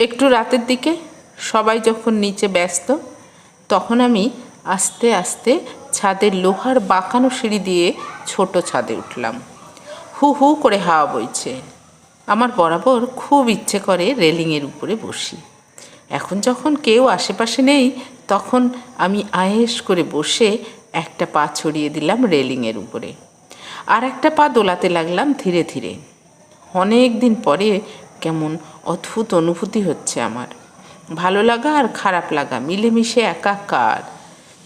একটু রাতের দিকে সবাই যখন নিচে ব্যস্ত, তখন আমি আস্তে আস্তে ছাদের লোহার বাঁকানো সিঁড়ি দিয়ে ছোট ছাদে উঠলাম। হু হু করে হাওয়া বইছে। আমার বরাবর খুব ইচ্ছে করে রেলিংয়ের উপরে বসি। এখন যখন কেউ আশেপাশে নেই, তখন আমি আয়েস করে বসে একটা পা ছড়িয়ে দিলাম রেলিংয়ের উপরে। আর একটা পা দোলাতে লাগলাম ধীরে ধীরে। অনেক দিন পরে কেমন অদ্ভুত অনুভূতি হচ্ছে আমার। ভালো লাগা আর খারাপ লাগা, মিলেমিশে একাকার।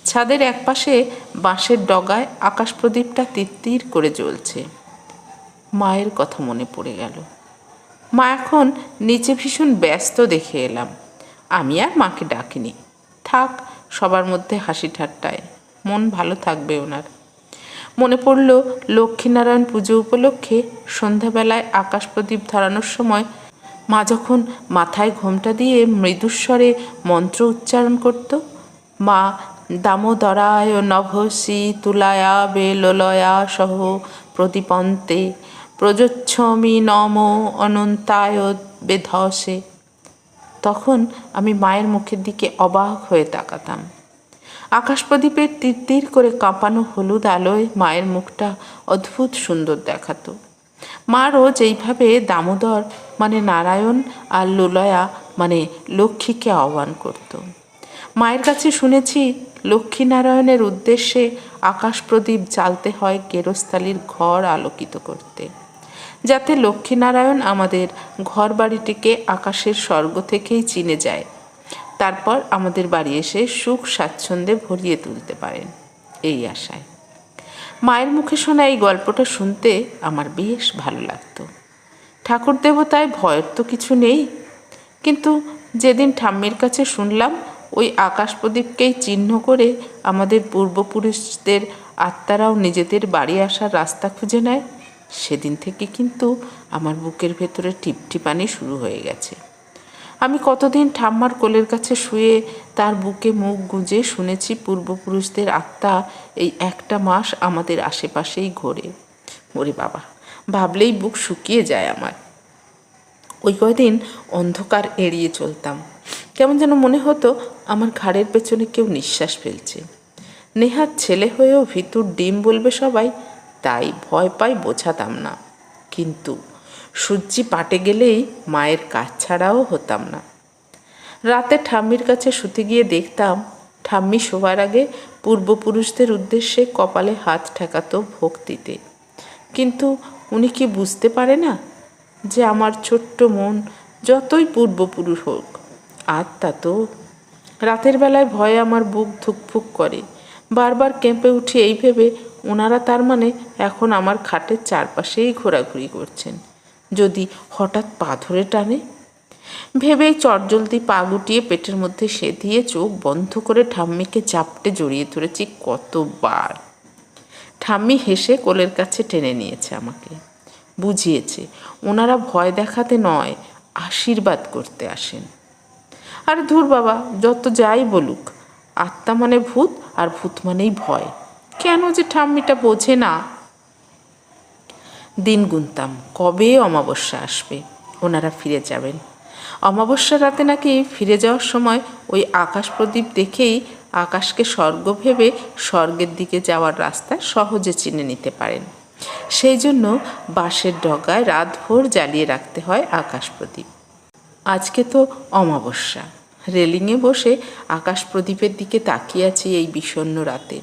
ছাদের একপাশে বাঁশের ডগায় আকাশ প্রদীপটা তিত্তির করে জ্বলছে। মায়ের কথা মনে পড়ে গেল। মা এখন নিচে ভীষণ ব্যস্ত দেখে এলাম। আমি আর মাকে ডাকিনি। থাক, সবার মধ্যে হাসি ঠাট্টায়। মন ভালো থাকবে ওনার। মনে পড়ল লক্ষ্মীনারায়ণ পুজো উপলক্ষে সন্ধ্যাবেলায় আকাশ প্রদীপ ধরানোর সময় মা যখন মাথায় ঘোমটা দিয়ে মৃদুস্বরে মন্ত্র উচ্চারণ করত, মা দামোদরায় নভসি তুলায়া বেললয়া সহ প্রদীপন্তে প্রযোচ্ছমি নম অনন্তায় বেধসে। তখন আমি মায়ের মুখের দিকে অবাক হয়ে তাকাতাম। আকাশ প্রদীপের তীর করে কাঁপানো হলুদ আলোয় মায়ের মুখটা অদ্ভুত সুন্দর দেখাতো। মা রোজ এইভাবে দামোদর মানে নারায়ণ আর লোলয়া মানে লক্ষ্মীকে আহ্বান করত। মায়ের কাছে শুনেছি, লক্ষ্মীনারায়ণের উদ্দেশ্যে আকাশ প্রদীপ জ্বালতে হয় গেরস্থালির ঘর আলোকিত করতে। যাতে লক্ষ্মীনারায়ণ আমাদের ঘর বাড়িটিকে আকাশের স্বর্গ থেকেই চিনে যায়। তারপর আমাদের বাড়ি এসে সুখ স্বাচ্ছন্দ্যে ভরিয়ে তুলতে পারেন। এই আশায়। মায়ের মুখে শোনা এই গল্পটা শুনতে আমার বেশ ভালো লাগতো। ঠাকুর দেবতায় ভয়ের তো কিছু নেই, কিন্তু যেদিন ঠাম্মির কাছে শুনলাম, ওই আকাশ প্রদীপকেই চিহ্ন করে আমাদের পূর্বপুরুষদের আত্মারাও নিজেদের বাড়ি আসার রাস্তা খুঁজে নেয়, সেদিন থেকে কিন্তু আমার বুকের ভেতরে টিপটিপানি শুরু হয়ে গেছে। আমি কতদিন ঠাম্মার কোলের কাছে শুয়ে তার বুকে মুখ গুঁজে শুনেছি পূর্বপুরুষদের আত্মা এই একটা মাস আমাদের আশেপাশেই ঘোরে। ওরে বাবা, ভাবলেই বুক শুকিয়ে যায় আমার। ওই কয়দিন অন্ধকার এড়িয়ে চলতাম। কেমন যেন মনে হতো আমার ঘাড়ের পেছনে কেউ নিঃশ্বাস ফেলছে। নেহার ছেলে হয়েও ভিতুর ডিম বলবে সবাই, তাই ভয় পাই বোঝাতাম না। কিন্তু সূর্যি পাটে গেলেই মায়ের কাজ ছাড়াও হতাম না। রাতে ঠাম্মির কাছে শুতে গিয়ে দেখতাম, ঠাম্মি শোবার আগে পূর্বপুরুষদের উদ্দেশ্যে কপালে হাত ঠেকাতো ভক্তিতে। কিন্তু উনি কি বুঝতে পারে না যে আমার ছোট্ট মন যতই পূর্বপুরুষ হোক আত্মা তো রাতের বেলায় ভয়ে আমার বুক ধুকফুক করে। বারবার কেঁপে উঠি এই ভেবে, ওনারা তার মানে এখন আমার খাটের চারপাশেই ঘোরাঘুরি করছেন। যদি হঠাৎ পা ধরে টানে? ভেবেই চটজলদি পা গুটিয়ে পেটের মধ্যে সে দিয়ে চোখ বন্ধ করে ঠাম্মিকে চাপটে জড়িয়ে ধরেছি কতবার। ঠাম্মি হেসে কোলের কাছে টেনে নিয়েছে আমাকে। বুঝিয়েছে, ওনারা ভয় দেখাতে নয়, আশীর্বাদ করতে আসেন। আর ধুর বাবা, যত যাই বলুক, আত্মা মানে ভূত আর ভূত মানেই ভয়। কেন যে ঠাম্মিটা বোঝে না? দিন গুনতাম। কবে অমাবস্যা আসবে? ওনারা ফিরে যাবেন। অমাবস্যা রাতে নাকি ফিরে যাওয়ার সময় ওই আকাশ প্রদীপ দেখেই আকাশকে স্বর্গ ভেবে স্বর্গের দিকে যাওয়ার রাস্তা সহজে চিনে নিতে পারেন। সেই জন্য বাঁশের ডগায় রাতভর জ্বালিয়ে রাখতে হয় আকাশ প্রদীপ। আজকে তো অমাবস্যা। রেলিংয়ে বসে আকাশ প্রদীপের দিকে তাকিয়ে আছি এই বিষণ্ণ রাতে।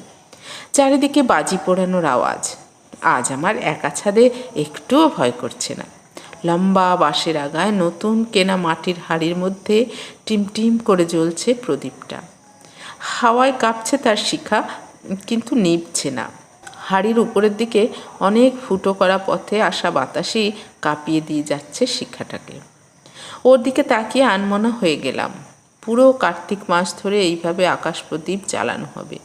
চারিদিকে বাজি পোড়ানোর আওয়াজ। আজ আমার একা ছাদে একটুও ভয় করছে না। লম্বা বাঁশের আগায় নতুন কেনা মাটির হাড়ির মধ্যে টিমটিম করে জ্বলছে প্রদীপটা। হাওয়ায় কাঁপছে তার শিখা, কিন্তু নিভছে না। হাড়ির উপরের দিকে অনেক ফুটো করা পথে আসা বাতাসই কাঁপিয়ে দিয়ে যাচ্ছে শিখাটাকে। ওর দিকে তাকিয়ে আনমনা হয়ে গেলাম। পুরো কার্তিক মাস ধরে এইভাবে আকাশ প্রদীপ জ্বালানো হবে।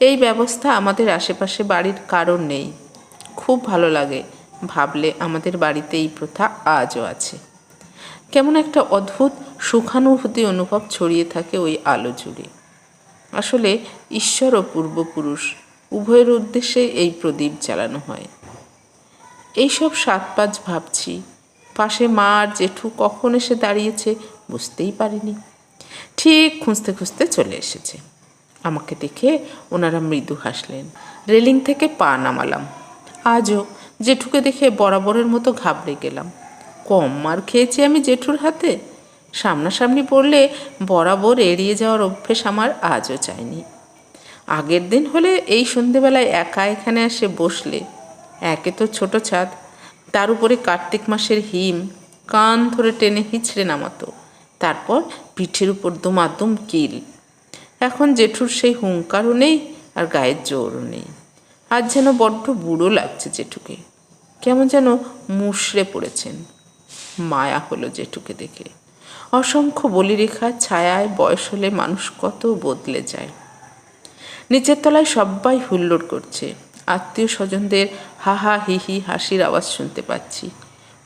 এই ব্যবস্থা আমাদের আশেপাশে বাড়ির কারণ নেই। খুব ভালো লাগে ভাবলে আমাদের বাড়িতে এই প্রথা আজও আছে। কেমন একটা অদ্ভুত সুখানুভূতি অনুভব ছড়িয়ে থাকে ওই আলো জুড়ে। আসলে ঈশ্বর ও পূর্বপুরুষ উভয়ের উদ্দেশ্যে এই প্রদীপ জ্বালানো হয়। এইসব সাত পাঁচ ভাবছি, পাশে মা আর জেঠু কখন এসে দাঁড়িয়েছে বুঝতেই পারিনি। ঠিক খুঁজতে খুঁজতে চলে এসেছে। আমাকে দেখে ওনারা মৃদু হাসলেন। রেলিং থেকে পা নামালাম। আজও জেঠুকে দেখে বরাবরের মতো ঘাবড়ে গেলাম। কম মার খেয়েছি আমি জেঠুর হাতে। সামনাসামনি পড়লে বরাবর এড়িয়ে যাওয়ার অভ্যেস আমার আজও চায়নি আগের দিন হলে এই সন্ধেবেলায় একা এখানে এসে বসলে। একে তো ছোট ছাদ, তার উপরে কার্তিক মাসের হিম, কান ধরে টেনে হিঁচড়ে নামাতো। তারপর পিঠের উপর দুমাদুম কিল। এখন জেঠুর সেই হুঙ্কারও নেই আর গায়ের জোরও নেই। আজ যেন বড্ড বুড়ো লাগছে জেঠুকে। কেমন যেন মুষড়ে পড়েছেন। মায়া হলো জেঠুকে দেখে। অসংখ্য বলিরেখা ছায়ায় বয়স হলে মানুষ কত বদলে যায়। নিচের তলায় সবাই হুল্লোড় করছে। আত্মীয় স্বজনদের হা হা হি হি হাসির আওয়াজ শুনতে পাচ্ছি।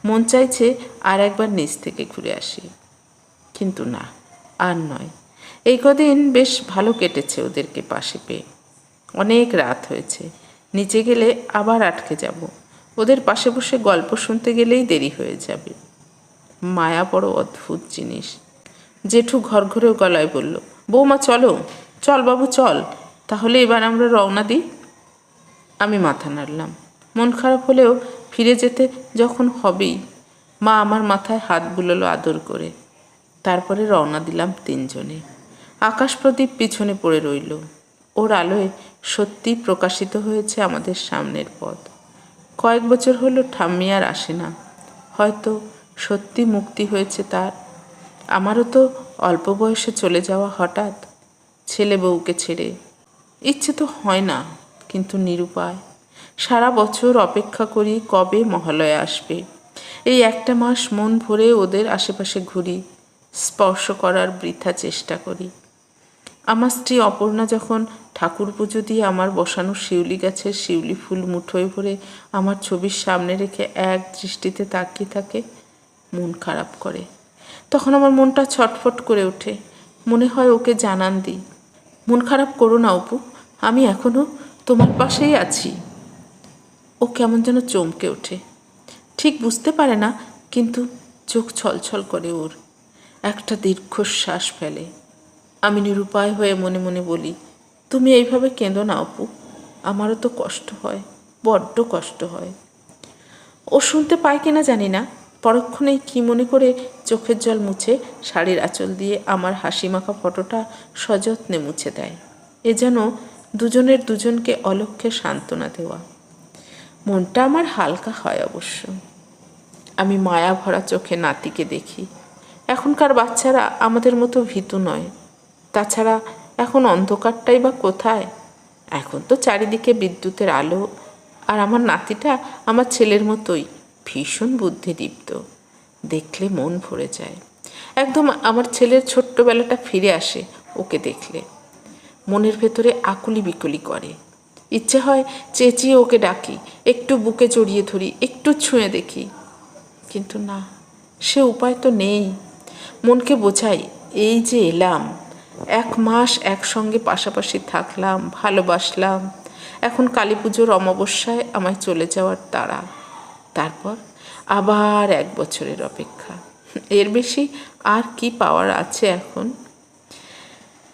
মন চাইছে আর একবার নিচ থেকে ঘুরে আসি। কিন্তু না, আর নয়। এই কদিন বেশ ভালো কেটেছে ওদেরকে পাশে পেয়ে। অনেক রাত হয়েছে। নিচে গেলে আবার আটকে যাব। ওদের পাশে বসে গল্প শুনতে গেলেই দেরি হয়ে যাবে। মায়া বড় অদ্ভুত জিনিস। জেঠু ঘর ঘরেও গলায় বলল, বৌমা, চলো, চল বাবু, চল। তাহলে এবার আমরা রওনা দিই। আমি মাথা নাড়লাম। মন খারাপ হলেও ফিরে যেতে যখন হবেই। মা আমার মাথায় হাত বুলোলো আদর করে। তারপরে রওনা দিলাম তিনজনে। আকাশ প্রদীপ পিছনে পড়ে রইল। ওর আলোয় সত্যি প্রকাশিত হয়েছে আমাদের সামনের পথ। কয়েক বছর হলো ঠাম্মি আর আসে না। হয়তো সত্যি মুক্তি হয়েছে তার। আমারও তো অল্প বয়সে চলে যাওয়া হঠাৎ ছেলে বউকে ছেড়ে। ইচ্ছে তো হয় না, কিন্তু নিরুপায়। সারা বছর অপেক্ষা করি কবে মহালয়া আসবে। এই একটা মাস মন ভরে ওদের আশেপাশে ঘুরি, স্পর্শ করার বৃথা চেষ্টা করি। আমার স্ত্রী অপর্ণা যখন ঠাকুর পুজো দিয়ে আমার বসানো শিউলি গাছের শিউলি ফুল মুঠোয় ভরে আমার ছবির সামনে রেখে এক দৃষ্টিতে তাকিয়ে থাকে, মন খারাপ করে। তখন আমার মনটা ছটফট করে ওঠে। মনে হয় ওকে জানান দিই। মন খারাপ করো না অপু, আমি এখনও তোমার পাশেই আছি। ও কেমন যেন চমকে ওঠে। ঠিক বুঝতে পারে না, কিন্তু চোখ ছলছল করে ওর। একটা দীর্ঘশ্বাস ফেলে। আমি নিরুপায় হয়ে মনে মনে বলি তুমি এইভাবে কেঁদো না অপু। আমারও তো কষ্ট হয়, বড্ড কষ্ট হয়। ও শুনতে পায় কিনা জানি না। পরক্ষণেই কি মনে করে চোখের জল মুছে শাড়ির আঁচল দিয়ে আমার হাসি মাখা ফটোটা সযত্নে মুছে দেয়। এ যেন দুজনের দুজনকে অলক্ষ্যে সান্ত্বনা দেওয়া। মনটা আমার হালকা হয় অবশ্য। আমি মায়া ভরা চোখে নাতিকে দেখি। এখনকার বাচ্চারা আমাদের মতো ভীতু নয়। তাছাড়া এখন অন্ধকারটাই বা কোথায়? এখন তো চারিদিকে বিদ্যুতের আলো। আর আমার নাতিটা আমার ছেলের মতোই, ভীষণ বুদ্ধিদীপ্ত। দেখলে মন ভরে যায়। একদম আমার ছেলের ছোট্টবেলাটা ফিরে আসে ওকে দেখলে। মনের ভেতরে আকুলি বিকুলি করে। ইচ্ছে হয় চেঁচিয়ে ওকে ডাকি, একটু বুকে জড়িয়ে ধরি, একটু ছুঁয়ে দেখি। কিন্তু না, সে উপায় তো নেই। মনকে বোঝাই, এই যে এলাম এক মাস একসঙ্গে পাশাপাশি থাকলাম, ভালোবাসলাম। এখন কালী পুজোর অমাবস্যায় আমায় চলে যাওয়ার তারা তারপর আবার এক বছরের অপেক্ষা। এর বেশি আর কি পাওয়ার আছে এখন?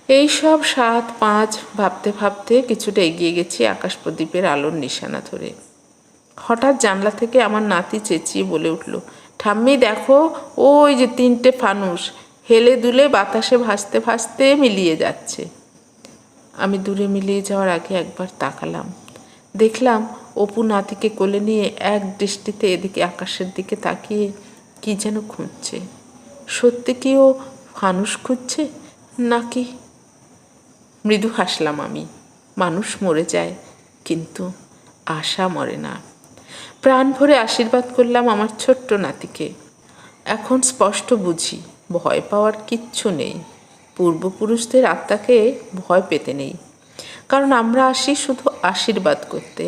এই সব সাত, পাঁচ ভাবতে ভাবতে কিছুটা এগিয়ে গেছি আকাশ প্রদীপের আলোর নিশানা ধরে। হঠাৎ জানলা থেকে আমার নাতি চেঁচিয়ে বলে উঠল, ঠাম্মি দেখো, ওই যে তিনটে ফানুস হেলে দুলে বাতাসে ভাসতে ভাসতে মিলিয়ে যাচ্ছে। আমি দূরে মিলিয়ে যাওয়ার আগে একবার তাকালাম। দেখলাম অপু নাতিকে কোলে নিয়ে এক দৃষ্টিতে এদিকে আকাশের দিকে তাকিয়ে কি যেন খুঁজছে। সত্যি কি ও ফানুস খুঁজছে, নাকি মৃদু হাসলাম আমি। মানুষ মরে যায়, কিন্তু আশা মরে না। প্রাণ ভরে আশীর্বাদ করলাম আমার ছোট্ট নাতিকে। এখন স্পষ্ট বুঝি ভয় পাওয়ার কিচ্ছু নেই। পূর্বপুরুষদের আত্মাকে ভয় পেতে নেই। কারণ আমরা আসি শুধু আশীর্বাদ করতে।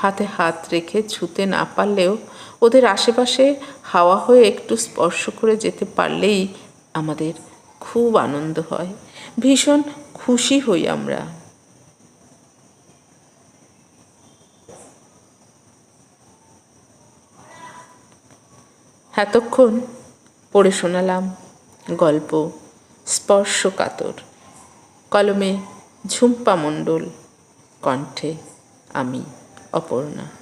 হাতে হাত রেখে ছুতে না পারলেও ওদের আশেপাশে হাওয়া হয়ে একটু স্পর্শ করে যেতে পারলেই আমাদের খুব আনন্দ হয়। ভীষণ খুশি হই আমরা। এতক্ষণ পড়ে শোনালাম গল্প স্পর্শকাতর। কলমে ঝুম্পা মণ্ডল কণ্ঠে আমি অপর্ণা।